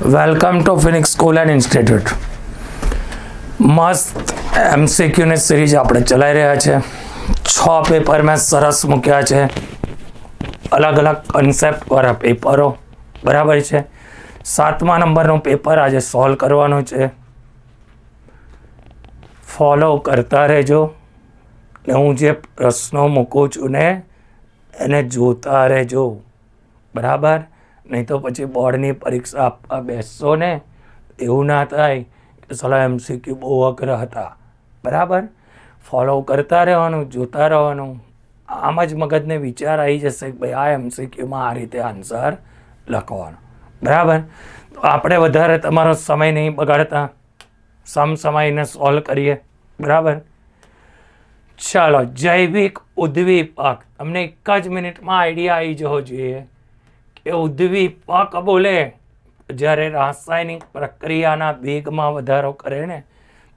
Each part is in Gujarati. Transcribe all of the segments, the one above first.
Welcome to Phoenix school and institute મસ્ત એમસીક્યુની સિરીઝ આપણે ચલાવી રહ્યા છે. છ પેપર મેં સરસ મૂક્યા છે. અલગ અલગ કન્સેપ્ટવાળા પેપરો બરાબર છે? સાતમા નંબરનું પેપર આજે સોલ્વ કરવાનું છે. ફોલો કરતા રહેજો ને હું જે પ્રશ્નો મૂકું છું ને એને જોતા રહેજો. બરાબર? નહીં તો પછી બોર્ડની પરીક્ષા આપવા બેસશો ને? એવું ના થાય કે સલાહ એમસીક્યુ બહુ અઘરા હતા. બરાબર? ફોલો કરતા રહેવાનું, જોતા રહેવાનું. આમ જ મગજને વિચાર આવી જશે કે ભાઈ આ એમસીક્યુમાં આ રીતે આન્સર લખવાનો. બરાબર? તો આપણે વધારે તમારો સમય નહીં બગાડતા. સમ સમયને સોલ્વ કરીએ. બરાબર? ચાલો, જૈવિક ઉદ્દીપક તમને એક જ મિનિટમાં આઈડિયા આવી જવો જોઈએ. કે ઉદ્દીપક બોલે. જ્યારે રાસાયણિક પ્રક્રિયાના વેગમાં વધારો કરે ને,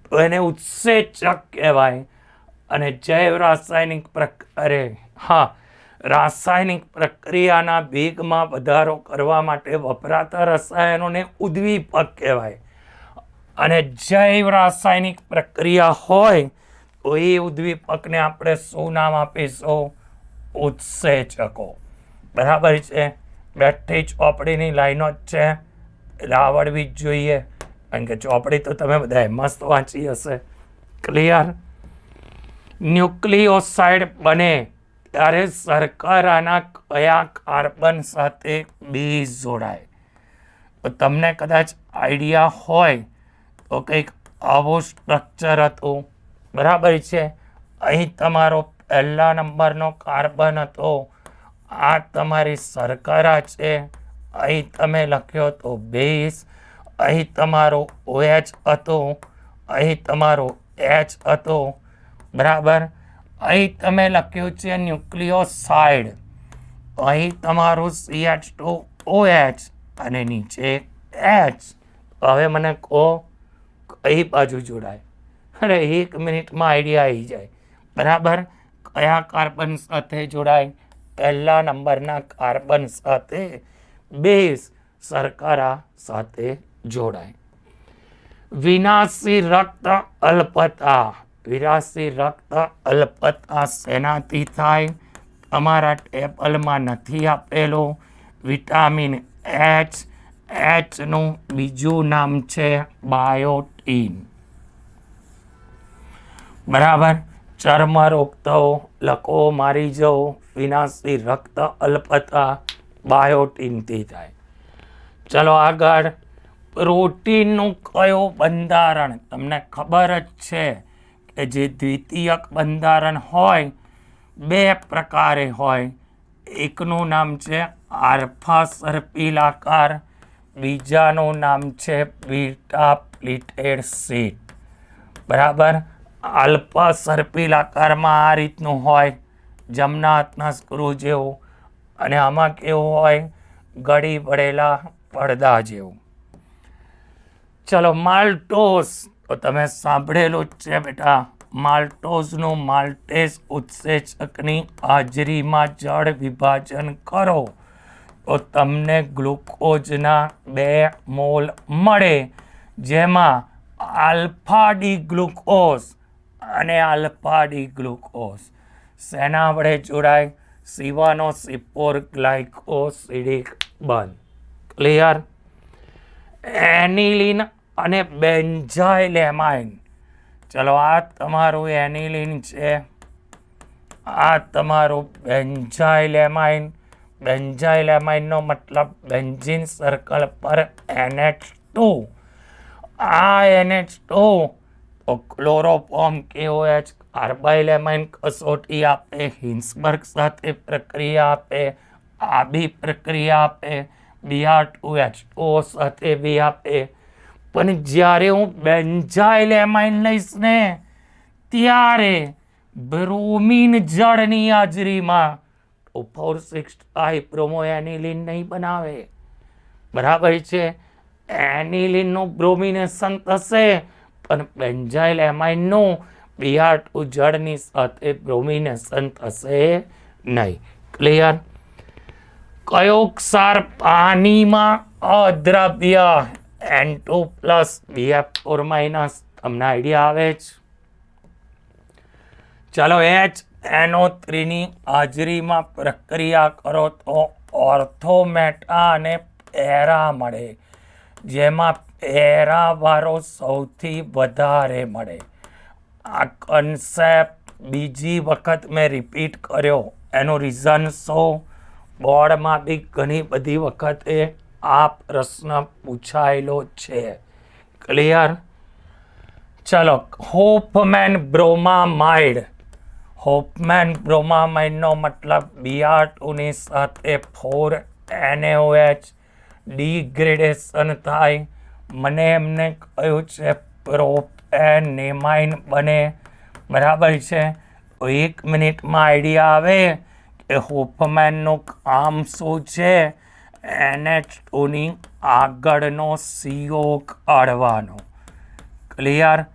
તો એને ઉત્સેચક કહેવાય. અને જૈવ રાસાયણિક પ્રક, અરે, હા, રાસાયણિક પ્રક્રિયાના વેગમાં વધારો કરવા માટે વપરાતા રસાયણોને ઉદ્દીપક કહેવાય. અને જૈવ રાસાયણિક પ્રક્રિયા હોય, તો એ ઉદ્દીપકને આપણે શું નામ આપીશું? ઉત્સેચકો. બરાબર છે? બેઠી ચોપડીની લાઈનો જ છે. આવડવી જ જોઈએ. કારણ કે ચોપડી તો તમે બધાએ મસ્ત વાંચી હશે. ક્લિયર ન્યુક્લિયોસાઇડ બને ત્યારે શર્કરાના કયા કાર્બન સાથે બેઝ જોડાય? તો તમને કદાચ આઈડિયા હોય તો કંઈક આવું સ્ટ્રક્ચર હતું. બરાબર છે? અહીં તમારો પહેલા નંબરનો કાર્બન હતો. આ તમારી સરકારા છે. અહીં તમે લખ્યો તો બેઝ અહીં તમારો ઓએચ હતો. અહીં તમારો એચ હતો. બરાબર? અહીં તમે લખ્યું છે ન્યુક્લિયોસાઇડ અહીં તમારું સી એચ ટુ ઓએચ અને નીચે એચ. હવે મને કહો, કઈ બાજુ જોડાય? અરે એક મિનિટમાં આઈડિયા આવી જાય. બરાબર? કયા કાર્બન સાથે જોડાય? પહેલા નંબરના કાર્બન સાથે બેઝ શર્કરા સાથે જોડાય. વિનાશી રક્ત અલ્પતા વિનાશી રક્ત અલ્પતા શેનાથી થાય? તમારા ટેબલમાં નથી આપેલો વિટામિન એચ એચનું બીજું નામ છે બાયોટીન. બરાબર? ચર્મરોગ થવો લકો મારી જવો વિનાશી રક્ત અલ્પતા બાયોટીનથી થાય. ચલો આગળ. પ્રોટીનનું કયો બંધારણ? તમને ખબર જ છે કે જે દ્વિતીયક બંધારણ હોય, બે પ્રકારે હોય. એકનું નામ છે આલ્ફા સર્પિલાકાર બીજાનું નામ છે બીટા પ્લિટેડ સીટ. બરાબર? આલ્ફા સર્પિલ આકારમાં આ રીતનું હોય. જમણા હાથના સ્ક્રૂ જેવું અને આમાં કેવું હોય? ગળી પડેલા પડદા જેવું. ચલો માલ્ટોસ તો તમે સાંભળેલું જ છે બેટા. માલ્ટોઝનું માલ્ટેસ ઉત્સેચકની હાજરીમાં જળ વિભાજન કરો. તો તમને ગ્લુકોઝના બે મોલ મળે, જેમાં આલ્ફા ડી ગ્લુકોઝ અને આલ્ફા ડી ગ્લુકોઝ શેના વડે જોડાય, સીવાનો સિપોર ગ્લાયકોસિડિક બંધ. ક્લિયર એનિલિન અને બેન્ઝાઇલેમાઇન. ચલો, આ તમારું એનિલિન છે. આ તમારું બેન્ઝાઇલેમાઇન. બેન્ઝાઇલેમાઇનનો મતલબ બેન્ઝિન સર્કલ પર એનએચ ટુ આ NH two chloroform KOH, carbylamine કસોટી આપે, હિન્સબર્ગ સાથે પ્રક્રિયા આપે આ બી પ્રક્રિયા આપે બીઆર ટુ એચ ઓ સાથે બી આપે. પણ જ્યારે હું બેન્ઝાઇલેમાઇન લઈશ ને, ત્યારે બ્રોમિન જળની હાજરીમાં two four six five bromo aniline નહીં બનાવે. બરાબર છે? એનિલિનનું બ્રોમિનેશન થશે પણ બેન્ઝાઇલ એમાઇનનું બીઆર ટુ જળની સાથે બ્રોમિનેશન થશે નહીં. ક્લિયર કયો ક્ષાર પાણીમાં અદ્રવ્ય N two plus BF four minus તમને આઈડિયા આવે જ. ચાલો એચ એનો થ્રીની હાજરીમાં પ્રક્રિયા કરો તો ઓર્થોમેટા અને પેરા મળે. જેમાં પેરા વાળો સૌથી વધારે મળે. આ કન્સેપ્ટ બીજી વખત મેં રિપીટ કર્યો. એનું રીઝન શું? બોર્ડમાં બી ઘણી બધી વખતે આ પ્રશ્ન પૂછાયેલો છે. ક્લિયર ચલો હોપમેન બ્રોમામાઇડ હોપમેન બ્રોમામાઇડનો મતલબ બીઆરટુની સાથે ફોર એનએઓએચ ડિગ્રેડેશન થાય. મને એમને કહ્યું છે પ્રોપેનેમાઇન બને. બરાબર છે? એક મિનિટમાં આઈડિયા આવે કે હોપમેનનું કામ શું છે? એનએચ ટુની આગળનો સીઓ કાઢવાનો. ક્લિયર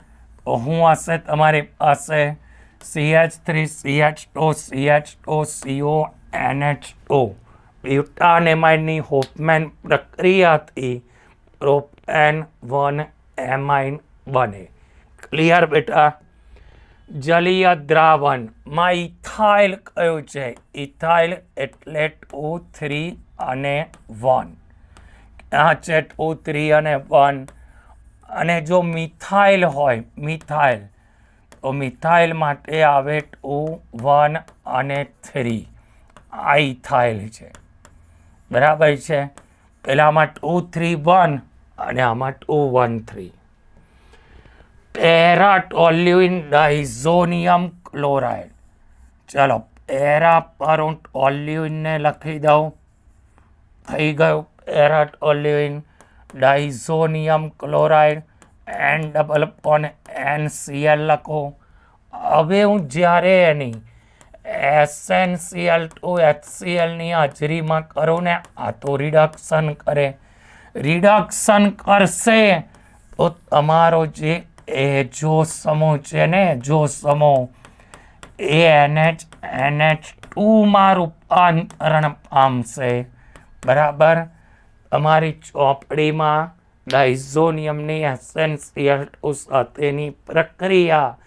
તો હું હશે? તમારી પાસે CH three CH two CH two CO NH two બ્યુટાનેમાઇનની Hofmann પ્રક્રિયાથી પ્રોપેન વન એમાઇન બને. ક્લિયર બેટા? જલીય દ્રાવણમાં ઇથાઇલ કયું છે? ઇથાઇલ એટલે ટુ થ્રી અને વન. આ છે ટુ થ્રી અને વન. અને જો મિથાઇલ હોય, મિથાઇલ. તો મિથાઇલ માટે આવે ટુ વન અને થ્રી આ ઇથાઇલ છે. બરાબર છે? પહેલાંમાં ટુ થ્રી વન અને આમાં two one three. Para toluene diazonium chloride. ચાલો, પેરા પર હું ટોલ્યુઇનને લખી દઉં. થઈ ગયું. Para toluene diazonium chloride N double bond N CL લખો. હવે હું જ્યારે એની એસએનસીએલ ટુ એચસીએલની હાજરીમાં કરું ને આ તો રિડક્શન કરે. રિડક્શન કરશે, તો તમારો જે એ જો સમૂહ છે ને, જો સમૂહ, એ એનએચ એનએચ ટુમાં રૂપાંતરણ પામશે. બરાબર? તમારી ચોપડીમાં ડાઇઝોનિયમની એસેન્સિયલ ટુ સાથેની પ્રક્રિયા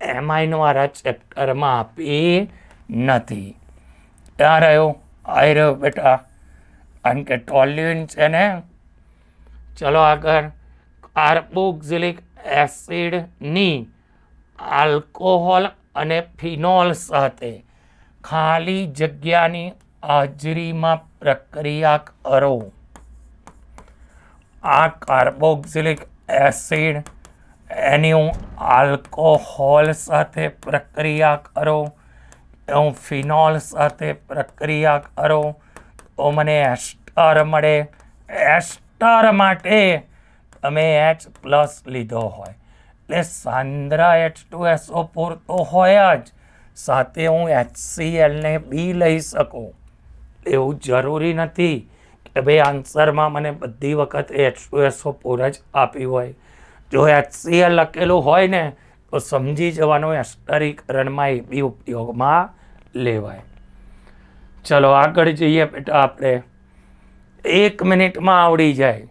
એમાઇનો વાળા ચેપ્ટરમાં આપી નથી. ત્યાં રહ્યો? આવી રહ્યો બેટા. કારણ કે ટોલ્યુન છે ને ચલો આગળ. કાર્બોક્સિલિક એસિડની આલ્કોહોલ અને ફિનોલ સાથે ખાલી જગ્યાની હાજરીમાં પ્રક્રિયા કરો. આ કાર્બોક્સિલિક એસિડ એની આલ્કોહોલ સાથે પ્રક્રિયા કરો. હું ફિનોલ સાથે પ્રક્રિયા કરો. તો મને એસ્ટર મળે. એસ્ટર માટે તમે એચ પ્લસ લીધો હોય. એટલે સાંદ્રા એચ ટુ એસઓ ફોર તો હોય જ. સાથે હું એચસીએલને બી લઈ શકું. એવું જરૂરી નથી કે ભાઈ આન્સરમાં મને બધી વખત એચ ટુ એસઓ ફોર જ આપી હોય. જો એચસીએલ લખેલું હોય ને, તો સમજી જવાનું એસ્ટરીકરણમાં એ બી ઉપયોગમાં લેવાય. ચલો આગળ જઈએ બેટા આપણે. એક મિનિટમાં આવડી જાય.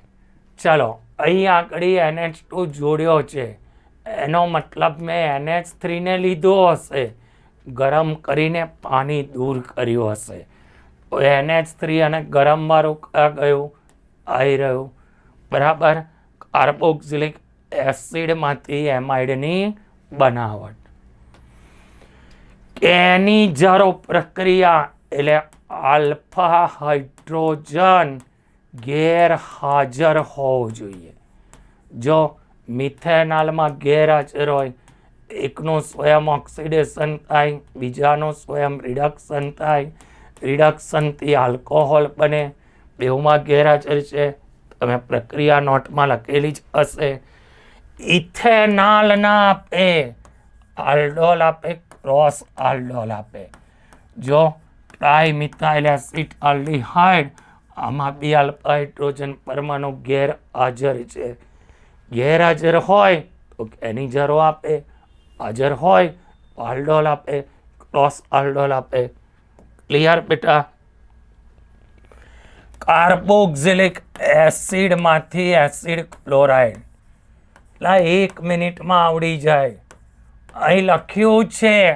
ચલો, અહીં આગળ એનએચ ટુ જોડ્યો છે. એનો મતલબ મેં એનએચ થ્રીને લીધો હશે. ગરમ કરીને પાણી દૂર કર્યું હશે. તો એનએચ થ્રી અને ગરમ વાળું ક્યાં ગયું આવી રહ્યું. બરાબર? કાર્બોક્સિલિક એસિડમાંથી એમાઇડની બનાવટ. એની જરો પ્રક્રિયા એટલે આલ્ફા હાઇડ્રોજન ગેરહાજર હોવું જોઈએ. જો મિથેનાલમાં ગેરહાજર હોય, એકનું સ્વયં ઓક્સિડેશન થાય, બીજાનું સ્વયં રિડક્શન થાય, રિડક્શનથી આલ્કોહોલ બને, બેઉમાં ગેરહાજર છે, તમે પ્રક્રિયા નોટમાં લખેલી જ હશે. ઇથેનાલના આપે, આલ્ડોલ આપે, ક્રોસ આલ્ડોલ આપે. જો ટ્રાઇમિથાઇલ એસિડ આલ્ડીહાઇડ આમાં બી આલ્ફા હાઇડ્રોજન પરમાણુ ગેરહાજર છે. ગેરહાજર હોય તો એની જરો આપે. હાજર હોય આલ્ડોલ આપે. ક્રોસ આલ્ડોલ આપે. ક્લિયર બેટા? કાર્બોક્સિલિક એસિડમાંથી એસિડ ક્લોરાઇડ. લા, એક મિનિટમાં આવડી જાય. અહીં લખ્યું છે,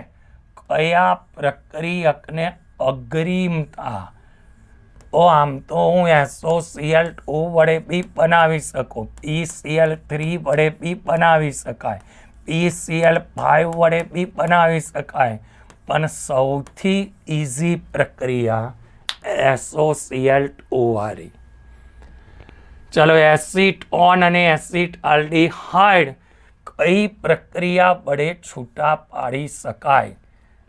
કયા પ્રક્રિયકને અગ્રિમતા તો આમ તો હું એસોસીએલ ટુ વડે બી બનાવી શકું. પીસીએલ થ્રી વડે બી બનાવી શકાય. પીસીએલ ફાઇવ વડે બી બનાવી શકાય. પણ સૌથી ઇઝી પ્રક્રિયા એસોસીએલ ટુ વાળી. ચલો એસિડ ઓન અને એસિડ આલ્ડીહાઇડ કઈ પ્રક્રિયા વડે છૂટા પાડી શકાય?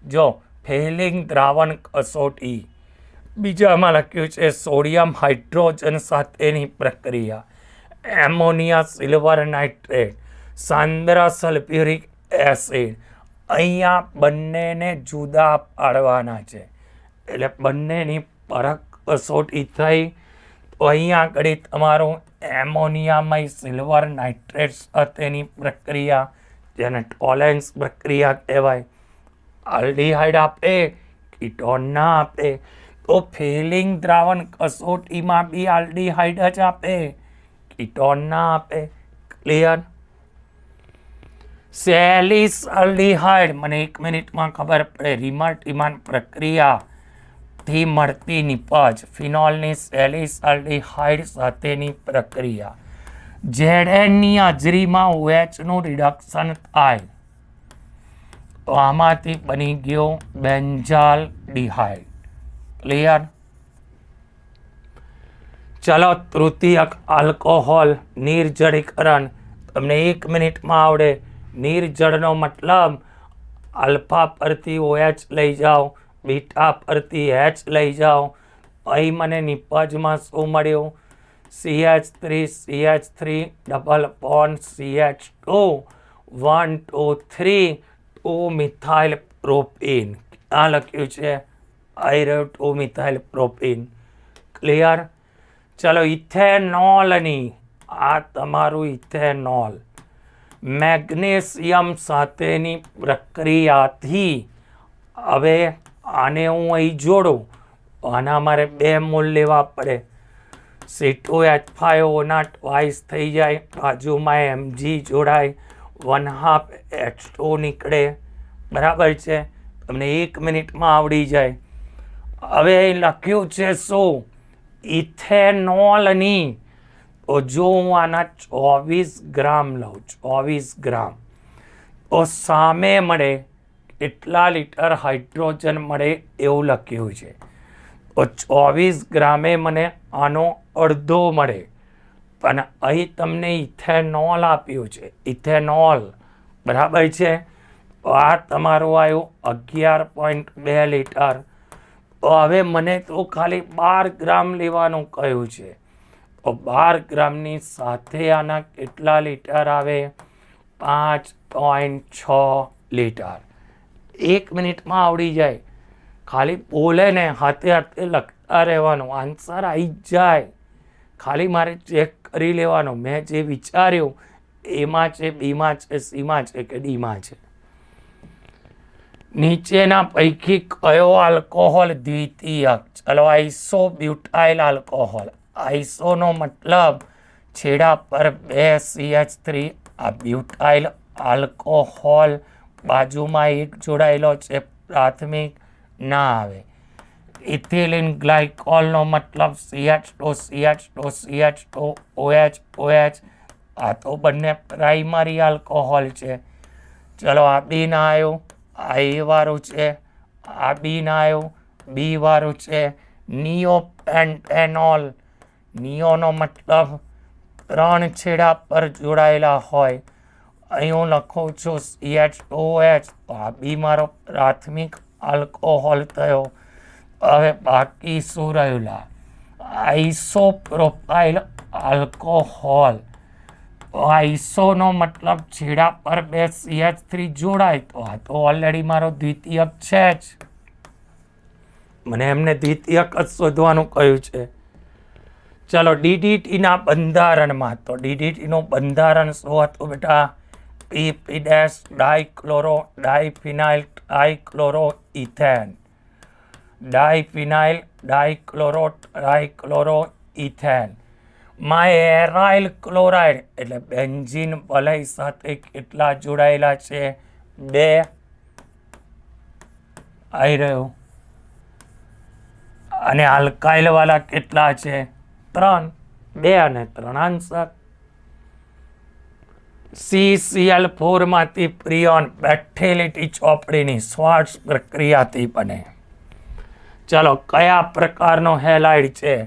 જો ફેલિંગ દ્રાવણ કસોટી બીજામાં લખ્યું છે, સોડિયમ હાઇડ્રોજન સાથેની પ્રક્રિયા. એમોનિયા, સિલ્વર નાઇટ્રેટ, સાંદ્ર સલ્ફ્યુરિક એસિડ. અહીંયા બંનેને જુદા પાડવાના છે. એટલે બંનેની પરખ કસોટી થઈ. તો અહીંયા આગળ તમારું એમોનિયામય સિલ્વર નાઇટ્રેટ સાથેની પ્રક્રિયા, જેને ટોલેન્સ પ્રક્રિયા કહેવાય. આલ્ડીહાઇડ આપે, કીટોન ના આપે, તો ફેલિંગ દ્રાવણ કસોટીમાં બી આલ્ડીહાઇડ જ આપે, કીટોન ના આપે ક્લિયર સેલિસ આલ્ડીહાઇડ મને એક મિનિટમાં ખબર પડે રિમાર્ટિમાન પ્રક્રિયા થી મળતી નિપજ, ફિનોલની સેલિસ આલ્ડીહાઇડ સાથેની પ્રક્રિયા. ઝેડએનની હાજરીમાં ઓએચનું રિડક્શન થાય. તો આમાંથી બની ગયો બેન્જાલ ડિહાઇડ ક્લિયર ચલો, તૃતીયક આલ્કોહોલ નિર્જળીકરણ. તમને એક મિનિટમાં આવડે. નિર્જળનો મતલબ આલ્ફા પરથી ઓએચ લઈ જાઓ, બીટા પરથી એચ લઈ જાઓ. અહીં મને નિપજમાં શું મળ્યું? CH three CH three, double bond CH two. One, two, three. Two methyl propene. આ લખ્યું છે રહ્યું ટુ મિથાઇલ પ્રોપીન. ક્લિયર ચલો, ઇથેનોલની, આ તમારું ઇથેનોલ. મેગ્નેશિયમ સાથેની પ્રક્રિયાથી, હવે આને હું અહીં જોડું. આના મારે બે મૂળ લેવા પડે. સીટુ એચ ફાઈવ ઓના ટ્વાઇસ થઈ જાય, બાજુમાં એમજી જોડાય. વન હાફ એચ ટુ નીકળે. બરાબર છે? તમને એક મિનિટમાં આવડી જાય. હવે લખ્યું છે શું? ઇથેનોલની તો જો હું આના ચોવીસ ગ્રામ લઉં, ચોવીસ ગ્રામ. તો સામે મળે કેટલા લીટર હાઇડ્રોજન મળે એવું લખ્યું છે. તો ચોવીસ ગ્રામે મને આનો અડધો મળે. પણ અહીં તમને ઇથેનોલ આપ્યું છે. ઇથેનોલ, બરાબર છે? આ તમારું આવ્યું અગિયાર પોઈન્ટ બે લીટર. તો હવે મને તો ખાલી બાર ગ્રામ લેવાનું કહ્યું છે. તો બાર ગ્રામની સાથે આના કેટલા લીટર આવે? પાંચ પોઈન્ટ છ લીટર. એક મિનિટમાં આવડી જાય. ખાલી બોલે ને, હાથે હાથે લખતા રહેવાનું. આન્સર આવી જાય. ખાલી મારે ચેક કરી લેવાનો. મેં જે વિચાર્યું, એમાં છે, બીમાં છે, સીમાં છે કે ડીમાં છે. નીચેના પૈકી કયો આલ્કોહોલ દ્વિતીયક ચલો, આઈસો બ્યુટાઇલ આલ્કોહોલ. આઈસોનો મતલબ છેડા પર બે સીએચ થ્રી આ બ્યુટાઇલ આલ્કોહોલ બાજુમાં એક જોડાયેલો છે, પ્રાથમિક ના આવે. ઇથિલિન ગ્લાયકોલનો મતલબ CH two CH two CH two OH આ તો બંને પ્રાઇમરી આલ્કોહોલ છે. ચલો આ બી ના આવ્યું આ એ વાળું છે, આ બી ના આવ્યું બી વાળું છે. નિયોપેન્ટેનોલ નિયોનો મતલબ ત્રણ છેડા પર જોડાયેલા હોય. અહીં હું લખું છું સીએચ ટુ એચ તો આ બી મારો પ્રાથમિક આલ્કોહોલ થયો. હવે બાકી શું રહેલા આઈસોપ્રોપાઇલ આલ્કોહોલ આઈસોનો મતલબ છેડા પર બે સીએચ થ્રી જોડાય તો આ તો ઓલરેડી મારો દ્વિતીયક છે જ. મને એમને દ્વિતીયક જ શોધવાનું કહ્યું છે. ચલો ડીડીટીના બંધારણમાં તો ડીડીટીનું બંધારણ શું હતું બેટા? P P dash dichloro diphenyl dichloro ethane diphenyl dichloro trichloro ઇથેનમાં aryl chloride એટલે બેન્ઝીન વલય સાથે કેટલા જોડાયેલા છે? બે. આવી રહ્યું. અને આલ્કાઇલવાળા કેટલા છે? ત્રણ. બે અને ત્રણ આન્સર સીસીએલ ફોરમાંથી પ્રિયોન બેઠેલીટી ચોપડીની શ્વાસ પ્રક્રિયાથી બને. ચલો, કયા પ્રકારનો હેલાઇડ છે?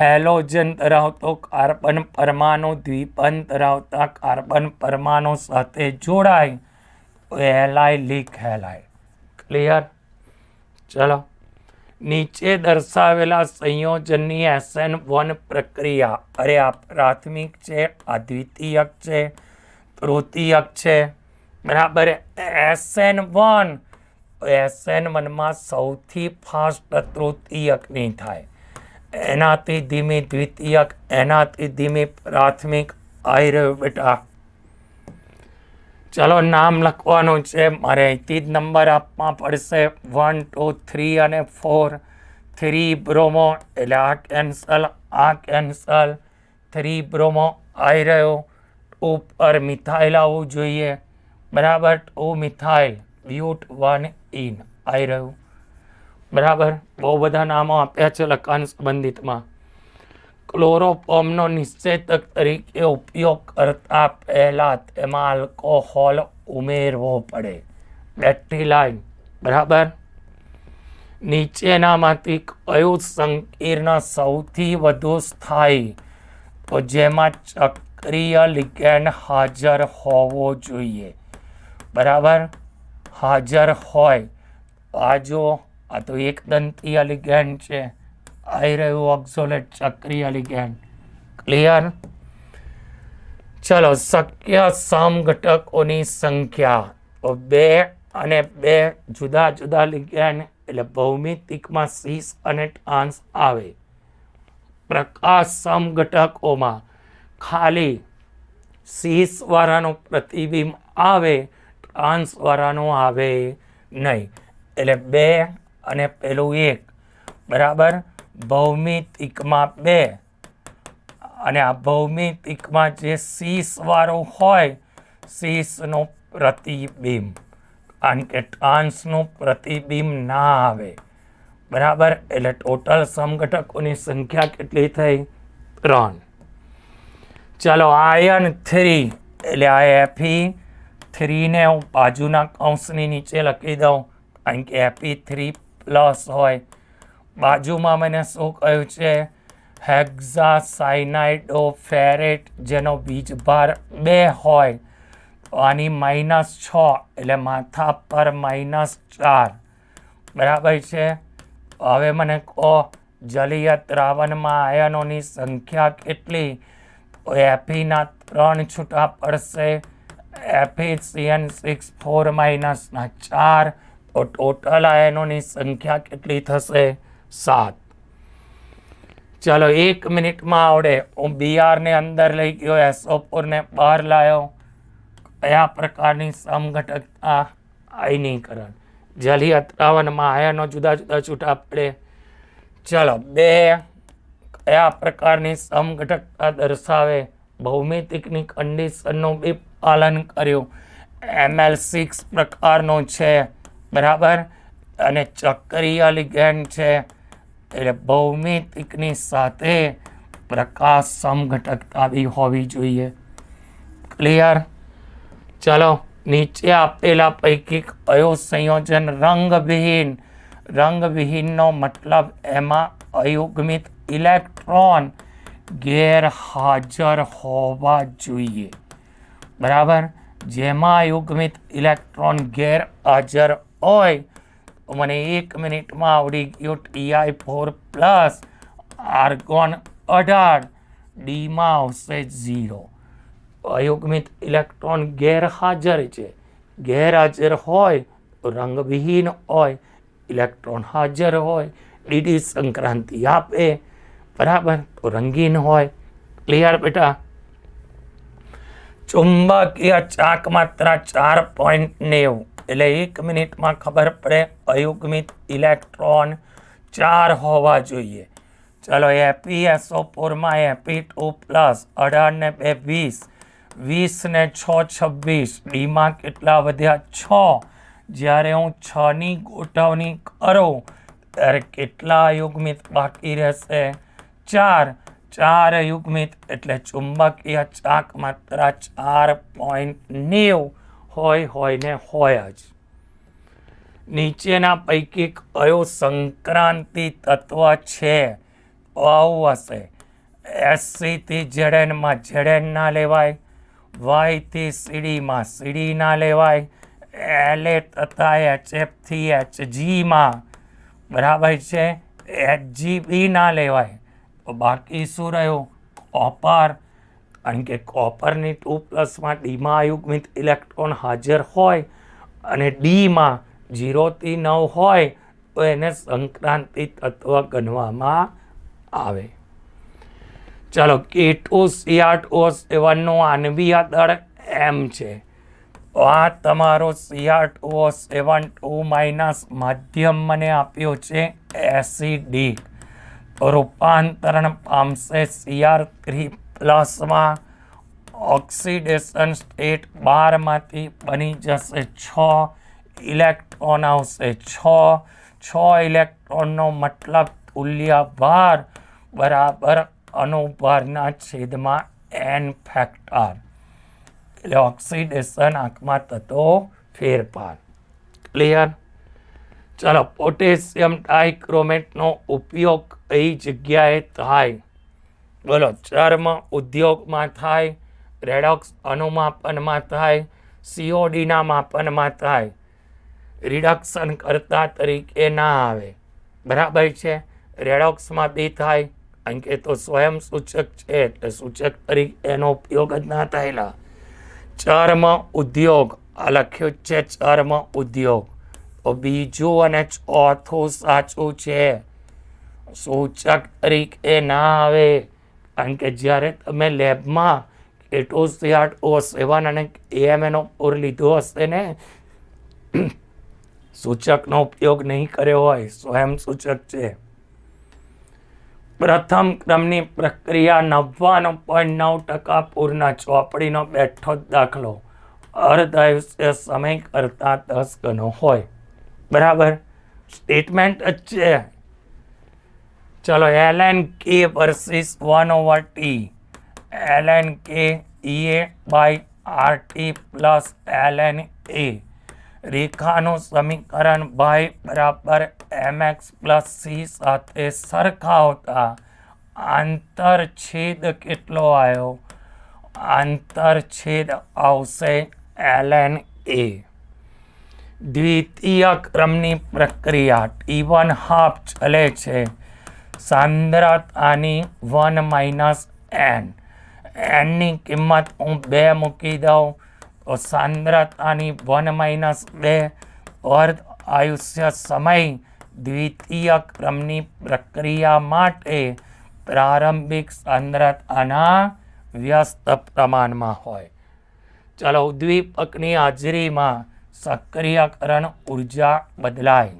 હેલોજન ધરાવતો કાર્બન પરમાણુ, દ્વિપન ધરાવતા કાર્બન પરમાણુ સાથે જોડાય. તો લીક હેલાઇડ. ક્લિયર ચલો. નીચે દર્શાવેલા સંયોજનની એસએન વન પ્રક્રિયા. અરે, આ પ્રાથમિક છે, આ છે, તૃતીયક છે. બરાબર? એસએન વન એસએન વનમાં સૌથી ફાસ્ટ તૃતીયકની થાય. એનાથી ધીમી દ્વિતીયક, એનાથી ધીમી પ્રાથમિક આવી બેટા. ચલો નામ લખવાનું છે. મારે અહીંથી જ નંબર આપવા પડશે. વન, ટુ, થ્રી અને ફોર. થ્રી બ્રોમો, એટલે આ કેન્સલ આ કેન્સલ. થ્રી બ્રોમો આવી રહ્યો. ઉપર મિથાઇલ આવવું જોઈએ. બરાબર, two methyl. But one yne આવી રહ્યું બરાબર? બહુ બધા નામો આપ્યા છે લખાણ સંબંધિતમાં. ક્લોરોફોર્મનો નિશ્ચેતક તરીકે ઉપયોગ કરતા પહેલાં તેમાં આલ્કોહોલ ઉમેરવો પડે. બેટરી લાઈન બરાબર? નીચેનામાંથી કયું સંકીર્ણ સૌથી વધુ સ્થાયી? તો જેમાં ચક્રીય લિગેન્ડ હાજર હોવો જોઈએ. બરાબર? હાજર હોય. આ જો, આ તો એક દંતીય લિગેન્ડ છે. આવી રહ્યું ઓક્ઝોલેટ ચક્રીય લિગેન્ડ ક્લિયર ચલો, શક્ય સમઘટકોની સંખ્યા. તો બે અને બે જુદા જુદા લિગેન્ડ એટલે ભૌમિતિકમાં સીસ અને ટાન્સ આવે. પ્રકાશ સમઘટકોમાં ખાલી સીસ વાળાનું પ્રતિબિંબ આવે ટ્રાન્સ વાળાનું આવે નહીં. એટલે બે અને પેલું એક. બરાબર? ભૌમિતિકમાં બે. અને આ ભૌમિતિકમાં જે શીશવાળો હોય, શીશનું પ્રતિબિંબ. કારણ કે ટ્રાન્સનું પ્રતિબિંબ ના આવે. બરાબર? એટલે ટોટલ સમઘટકોની સંખ્યા કેટલી થઈ? ત્રણ. ચાલો, આયન થ્રી. એટલે આ એફી થ્રીને હું બાજુના કૌંસની નીચે લખી દઉં કારણ કે એપી થ્રી પ્લસ હોય બાજુમાં મને શું કહ્યું છે હેક્ઝા સાઇનાઇડો ફેરેટ જેનો વીજભાર બે હોય તો આની માઇનસ છ એટલે માથા પર માઇનસ ચાર બરાબર છે હવે મને કહો જલીય દ્રાવણમાં આયનોની સંખ્યા કેટલી એપીના ત્રણ છૂટા પડશે એફી સીએન સિક્સ ફોર માઇનસના ચાર, તો ટોટલ આયનોની સંખ્યા કેટલી થશે? સાત. ચલો, એક મિનિટમાં આવડે. હું બીઆરને અંદર લઈ ગયો એસો બહાર લાવ્યો કયા પ્રકારની સમઘટકતા આયનીકરણ? જલી અત્રાવનમાં આયનો જુદા જુદા છૂટા પડે. ચલો, બે. કયા પ્રકારની સમઘટકતા દર્શાવે? ભૌમિતિકની કન્ડિશનનું બી પાલન કર્યું. એમએલ સિક્સ પ્રકારનો છે. બરાબર? અને ચક્રીય લિગેન્ડ છે. એટલે ભૌમિતિકની સાથે પ્રકાશ સમઘટકતા બી હોવી જોઈએ. ક્લિયર ચલો, નીચે આપેલા પૈકી કયો સંયોજન રંગવિહીન? રંગવિહીનનો મતલબ એમાં અયુગ્મિત ઇલેક્ટ્રોન ગેરહાજર હોવા જોઈએ. બરાબર? જેમાં યુગ્મિત ઇલેક્ટ્રોન ગેરહાજર હોય. મને એક મિનિટમાં આવડી ગયો ટીઆઈ ફોર પ્લસ આર્ગોન અઢાર. ડીમાં આવશે ઝીરો અયુગ્મિત ઇલેક્ટ્રોન ગેરહાજર છે. ગેરહાજર હોય તો રંગવિહીન હોય, ઇલેક્ટ્રોન હાજર હોય ડીડી સંક્રાંતિ આપે. બરાબર? તો રંગીન હોય. ક્લિયર બેટા? ચુંબકીય ચાક માત્રા ચાર પોઈન્ટ નેવું એટલે એક મિનિટમાં ખબર પડે અયુગ્મિત ઇલેક્ટ્રોન ચાર હોવા જોઈએ ચલો એપી એસો ફોરમાં એપી ટુ પ્લસ અઢાર ને બે વીસ વીસ ને છ છવ્વીસ ડીમાં કેટલા વધ્યા છ જ્યારે હું છની ગોઠવણી કરું ત્યારે કેટલા યુગમિત બાકી રહેશે ચાર ચાર યુગ્મિત એટલે ચુંબકીય ચાક માત્ર ચાર પોઈન્ટ નેવ હોય હોય ને હોય જ. નીચેના પૈકી કયો સંક્રાંતિ તત્વ છે. આવું હશે એસસીથી જેડેનમાં જેડેન ના લેવાય. વાયથી સીડીમાં સીડી ના લેવાય. એલએ તથા એચએફથી એચજીમાં બરાબર છે? એચજીબી ના લેવાય. તો બાકી શું રહ્યું? કોપર કારણ કે કોપરની ટુ પ્લસમાં ડીમાં આયુગ્મિત ઇલેક્ટ્રોન હાજર હોય અને ડીમાં જીરોથી નવ હોય તો એને સંક્રાંતિ તત્વ ગણવામાં આવે. ચાલો કે ટુ સીઆર સેવનનું આણવીય દળ એમ છે. તો આ તમારો CR two seven two minus માધ્યમ મને આપ્યો છે એસિડી તો રૂપાંતરણ પામશે સીઆર થ્રી પ્લસમાં. ઓક્સિડેશન સ્ટેટ બારમાંથી બની જશે છ ઇલેક્ટ્રોન આવશે છ. છ ઇલેક્ટ્રોનનો મતલબ તુલ્ય ભાર બરાબર અનુભારના છેદમાં એન ફેક્ટર. એટલે ઓક્સિડેશન આંખમાં થતો ફેરફાર. ક્લિયર ચાલો, પોટેશિયમ ડાયક્રોમેટનો ઉપયોગ કઈ જગ્યાએ થાય. બોલો, ચર્મ ઉદ્યોગમાં થાય, રેડોક્સ અનુમાપનમાં થાય, સીઓડીના માપનમાં થાય. રિડક્શન કરતા તરીકે ના આવે. બરાબર છે? રેડોક્સમાં બી થાય, કારણ કે તો સ્વયં સૂચક છે, એટલે સૂચક તરીકે એનો ઉપયોગ જ ના થયેલા. ચર્મ ઉદ્યોગ, આ લખ્યું છે ચર્મ ઉદ્યોગ. બીજું અને ચોથું સાચું છે. સૂચક તરીકે ના આવે. કારણ કે જ્યારે તમે લેબમાં એટોસિયાટ ઓ સેવન અને એએમએનો પૂર લીધો હશે ને, સૂચકનો ઉપયોગ નહીં કર્યો હોય, સ્વયં સૂચક છે. પ્રથમ ક્રમની પ્રક્રિયા નવ્વાણું પોઈન્ટ નવ ટકા પૂર્ણ ચોપડીનો બેઠો દાખલો. અર્ધ આયુષ્ય સમય કરતાં દસ ગણો હોય. બરાબર? સ્ટેટમેન્ટ જ છે. ચલો L N K versus one over T L N K A by R T plus L N A રેખાનું સમીકરણ બાય બરાબર એમ એક્સ પ્લસ સી સાથે સરખાવતા આંતરછેદ કેટલો આવ્યો? આંતરછેદ આવશે એલ એન એ દ્વિતીય ક્રમની પ્રક્રિયા ટી વન હાફ ચલે છે. સાંદ્રતાની વન માઇનસ એન. એનની કિંમત હું બે મૂકી દઉં. તો સાંદ્રતાની વન માઇનસ બે. અર્ધ આયુષ્ય સમય દ્વિતીય ક્રમની પ્રક્રિયા માટે પ્રારંભિક સાંદ્રતાના વ્યસ્ત પ્રમાણમાં હોય. ચાલો ઉદ્દીપકની હાજરીમાં સક્રિયકરણ ઊર્જા બદલાય.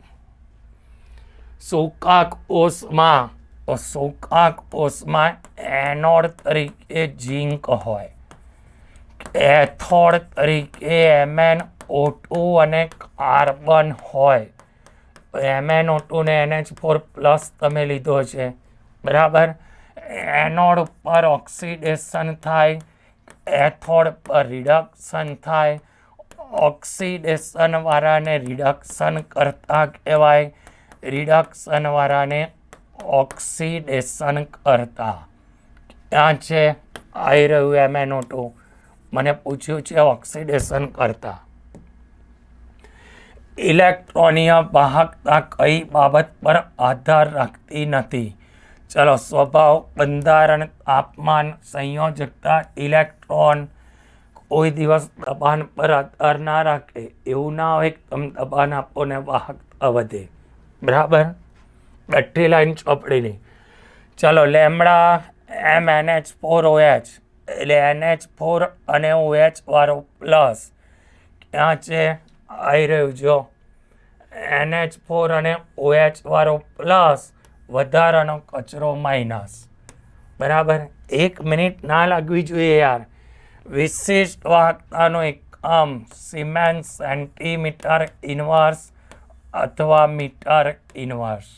શોકાક કોષમાં તો શોકાક કોષમાં એનોડ તરીકે ઝીંક હોય. એથોડ તરીકે એમએન ઓટુ અને કાર્બન હોય. એમએન ઓટુને એનએચ ફોર પ્લસ તમે લીધો છે. બરાબર? એનોડ પર ઓક્સિડેશન થાય એથોડ પર રિડક્શન થાય ઓક્સિડેશન વાળાને રિડક્શન કરતા કહેવાય. રિડક્શન વાળાને ઓક્સિડેશન કરતા. ક્યાં છે? આવી રહ્યું એમએનઓ ટુ. મને પૂછ્યું છે ઓક્સિડેશન કરતા. ઇલેક્ટ્રોનિય વાહકતા કઈ બાબત પર આધાર રાખતી નથી? ચલો સ્વભાવ બંધારણ તાપમાન સંયોજકતા ઇલેક્ટ્રોન કોઈ દિવસ દબાણ પર આધાર ના રાખે, એવું ના હોય કે તમે દબાણ આપો ને વાહકતા વધે. બરાબર? બેટરી લાઈન ચોપડીની. ચલો, lambda M N H four O H એટલે એન એચ ફોર અને ઓ એચ વાળો પ્લસ ક્યાં છે? આવી રહ્યું જો. એનએચ ફોર અને ઓએચ વાળો પ્લસ વધારાનો કચરો માઇનસ. બરાબર? એક મિનિટ ના લાગવી જોઈએ યાર. વિશિષ્ટ વાહકતાનો એકમ સિમેન્સ સેન્ટીમીટર ઇન્વર્સ અથવા મીટર ઇન્વર્સ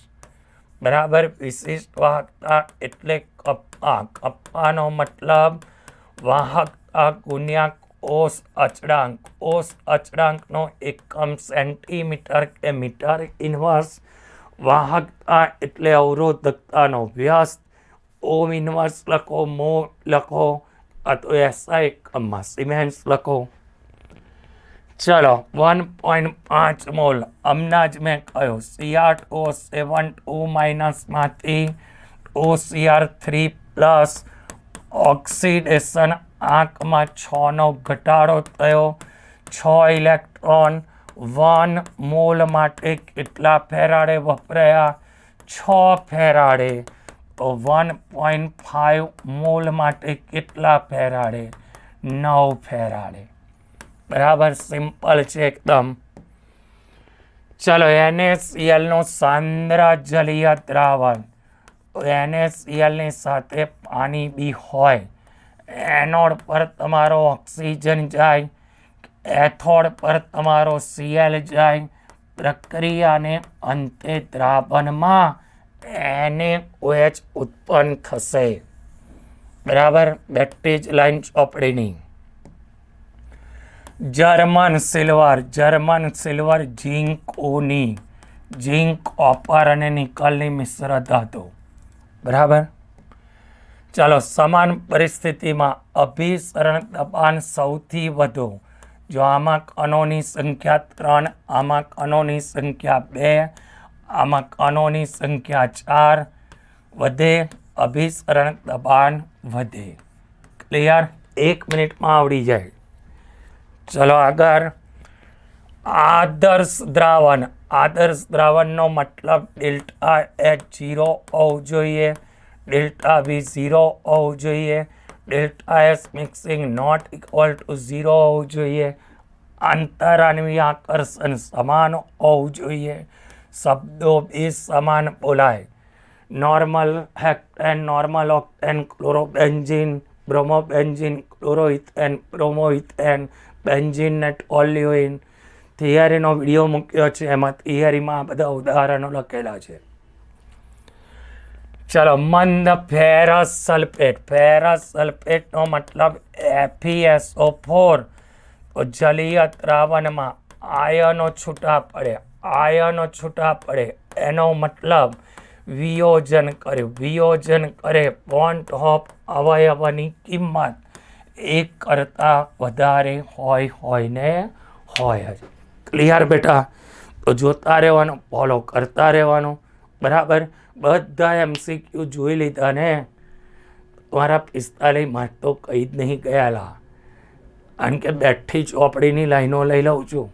બરાબર? વિશિષ્ટ વાહકતા એટલે કપ્પા. કપ્પાનો મતલબ વાહકતા ગુણ્યા કોષ અચળાંક. કોષ અચળાંકનો એકમ સેન્ટીમીટર કે મીટર ઇન્વર્સ. વાહકતા એટલે અવરોધકતાનો વ્યસ્ત ઓમ ઇન્વર્સ લખો, મો લખો. અથવા એસઆઈ એકમમાં સિમેન્સ લખો ચલો વન પોઈન્ટ પાંચ મોલ હમણાં જ મેં કહ્યું CR two seven two માઇનસમાંથી two CR three plus oxidation આંકમાં છનો ઘટાડો થયો છ ઇલેક્ટ્રોન વન મોલ માટે કેટલા ફેરાડે વપરાયા છ ફેરાડે તો વન પોઈન્ટ ફાઇવ મોલ માટે કેટલા ફેરાડે? નવ ફેરાડે. બરાબર, સિમ્પલ છે એકદમ. ચલો એનએસસીએલનું સાંદ્ર જલીય દ્રાવણ એનએસસીએલની સાથે પાણી બી હોય. એનોડ પર તમારો ઓક્સિજન જાય. એથોડ પર તમારો સીએલ જાય. પ્રક્રિયાને અંતે દ્રાવણમાં એને ઓએચ ઉત્પન્ન થશે. બરાબર? બેટેજ line ચોપડીની German silver German silver zinc ઓની ઝીંક કોપર અને નિકલની મિશ્ર ધાતુ. બરાબર? ચાલો, સમાન પરિસ્થિતિમાં અભિસરણ દબાણ સૌથી વધુ. જો આમાં કણોની સંખ્યા ત્રણ, આમાં કણોની સંખ્યા બે આમાં કણોની સંખ્યા ચાર વધે અભિસરણ દબાણ વધે ક્લિયર એક મિનિટમાં આવડી જાય ચલો આગળ આદર્શ દ્રાવણ આદર્શ દ્રાવણનો મતલબ ડેલ્ટા એચ ઝીરો હોવું જોઈએ ડેલ્ટા વી ઝીરો હોવું જોઈએ delta S mixing not equal to zero હોવું જોઈએ આંતરાન્વીય આકર્ષણ સમાન હોવું જોઈએ શબ્દો બી સમાન બોલાય. Normal heptane normal octane chlorobenzene bromobenzene chloroethane bromoethane benzene net ઓલ્યુઇન થિયરીનો વીડિયો મૂક્યો છે. એમાં થિયરીમાં આ બધા ઉદાહરણો લખેલા છે. ચલો, મંદ ફેરસ સલ્ફેટ ફેરસ સલ્ફેટનો મતલબ એફીએસઓ ફોર જલીય દ્રાવણમાં આયનો છૂટા પડે આયનો છૂટા પડે. એનો મતલબ વિયોજન કરે. વિયોજન કરે પોન્ટ ઓફ અવયવની કિંમત. એક કરતાં વધારે હોય હોય ને હોય જ. ક્લિયર બેટા? તો જોતા રહેવાનું ફોલો કરતા રહેવાનું. બરાબર? બધા એમસીક્યુ જોઈ લીધા ને? તમારા પિસ્તાલીસ માર્ક તો કંઈ જ નહીં ગયેલા. કારણ કે બેઠી ચોપડીની લાઈનો લઈ લઉં છું.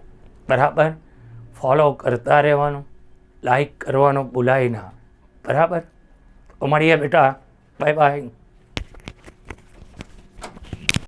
બરાબર? ફોલો કરતા રહેવાનું લાઈક કરવાનું ભૂલાય ના. બરાબર? મળીએ બેટા. Bye bye.